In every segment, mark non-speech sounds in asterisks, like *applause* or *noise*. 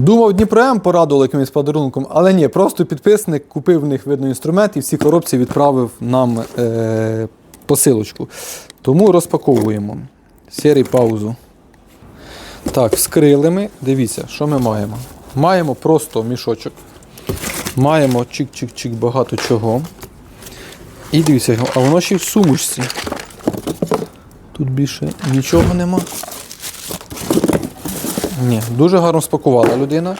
Думав, Дніпром порадував якимось подарунком, але ні, просто підписник купив в них видно інструмент і в цій коробці відправив нам е, посилочку. Тому розпаковуємо. Серій паузу. Так, вскрили ми. Дивіться, що ми маємо. Маємо просто мішочок. Маємо чик-чик-чик багато чого. І дивіться, а воно ще й в сумочці. Тут більше нічого нема. Ні, дуже гарно спакувала людина.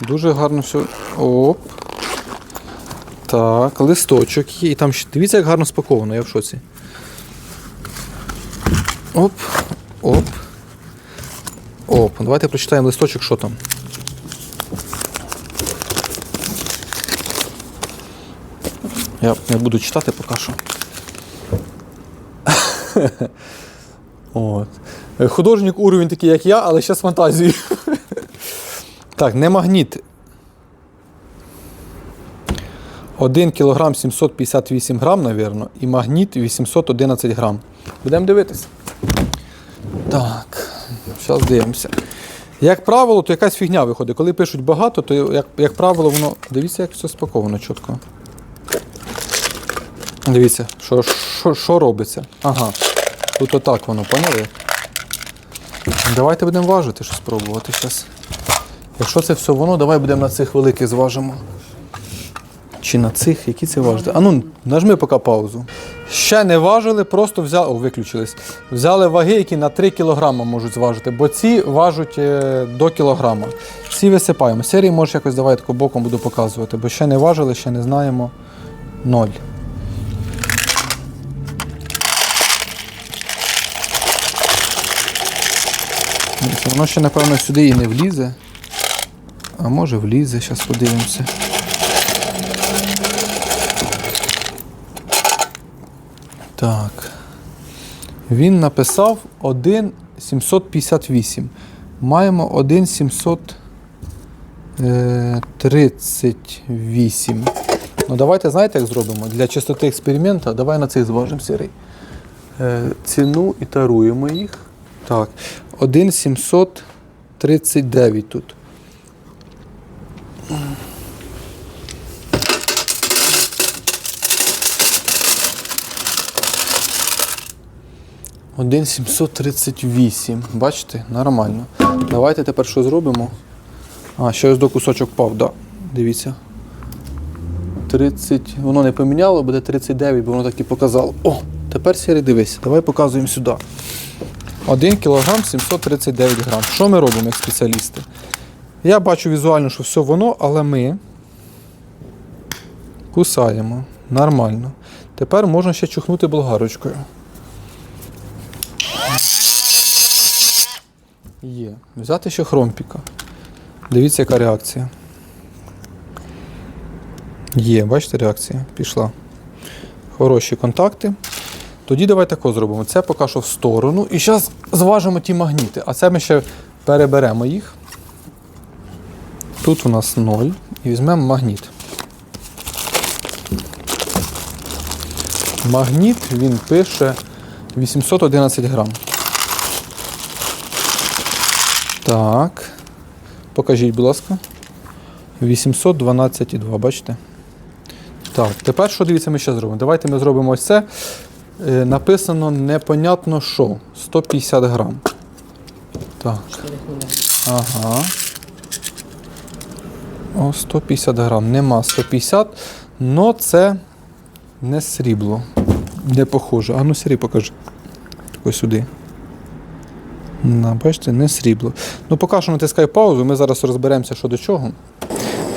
Дуже гарно все. Оп. Так, листочок є. І там ще. Дивіться, як гарно спаковано, я в шоці. Оп. Оп. Оп. Давайте прочитаємо листочок, що там. Я не буду читати поки що. *laughs* От. Е, Художник уровень такий, як я, але ще з фантазією. *laughs* Так, не магніт. 1 кг 758 грам, навірно, і магніт 811 грам. Будемо дивитися. Так, зараз дивимося. Як правило, то якась фігня виходить. Коли пишуть багато, то як, як правило, воно. Дивіться, як все спаковано чітко. Дивіться, що робиться. Ага. Тут отак воно, поняли? Давайте будемо важити, що спробувати зараз. Якщо це все воно, давай будемо на цих великих зважимо. Чи на цих, які це важити? А ну, нажми поки паузу. Ще не важили, просто взяли. О, виключились. Взяли ваги, які на 3 кг можуть зважити, бо ці важать е, до кілограма. Всі висипаємо. Серії може якось давай боком буду показувати, бо ще не важили, ще не знаємо. Ноль. Це Воно ще, напевно, сюди і не влізе. А може влізе, зараз подивимося. Так. Він написав 1,758. Маємо 1,738. Ну, давайте, знаєте, як зробимо? Для чистоти експерименту, давай на цих зважимо сірий. Е, ціну і таруємо їх. Так, 1,739 тут. Один 738. Бачите? Нормально. Давайте тепер що зробимо? А, ще ось до кусочок впав, да. Дивіться. 30. Воно не поміняло, буде 39, бо воно так і показало. О, тепер сірий дивись. Давай показуємо сюди. 1 кг 739 грам. Що ми робимо як спеціалісти? Я бачу візуально, що все воно, але ми кусаємо. Нормально. Тепер можна ще чухнути болгарочкою. Є. Взяти ще хромпіка. Дивіться, яка реакція. Є, бачите, реакція пішла. Хороші контакти. Тоді давай тако зробимо. Це поки що в сторону. І зараз зважимо ті магніти. А це ми ще переберемо їх. Тут у нас 0. І візьмемо магніт. Магніт він пише 811 грам. Так. Покажіть, будь ласка. 812,2, бачите? Так, тепер що дивіться, ми ще зробимо? Давайте ми зробимо ось це. Е, написано непонятно що. 150 грам. Так. Ага. О, 150 грам. Нема 150, но це не срібло. Не похоже. А ну срі покажи. Ось сюди. На, бачите, не срібло. Ну, поки що натискай паузу, ми зараз розберемося, що до чого.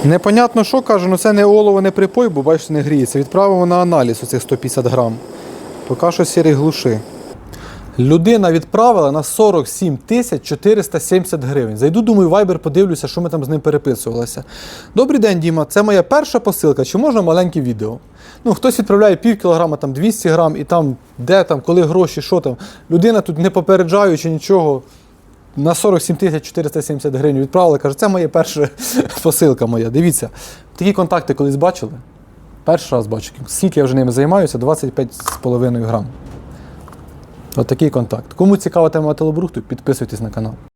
Непонятно, що каже, ну це не олово, не припой, бо бачите, не гріється. Відправимо на аналіз оцих 150 грам. Поки що сірий глуши. Людина відправила на 47 тисяч 470 гривень. Зайду, думаю, Viber подивлюся, що ми там з ним переписувалися. Добрий день, Діма. Це моя перша посилка. Чи можна маленьке відео? Ну, хтось відправляє пів кілограма, там 200 грам, і там де там, коли гроші, що там. Людина тут не попереджаючи нічого. На 47 тисяч 470 гривень відправила, каже, це моя перша *laughs* посилка моя. Дивіться, такі контакти колись бачили. Перший раз бачу. Скільки я вже ними займаюся? 25,5 грам. От контакт. Кому цікава тема металобрухту, підписуйтесь на канал.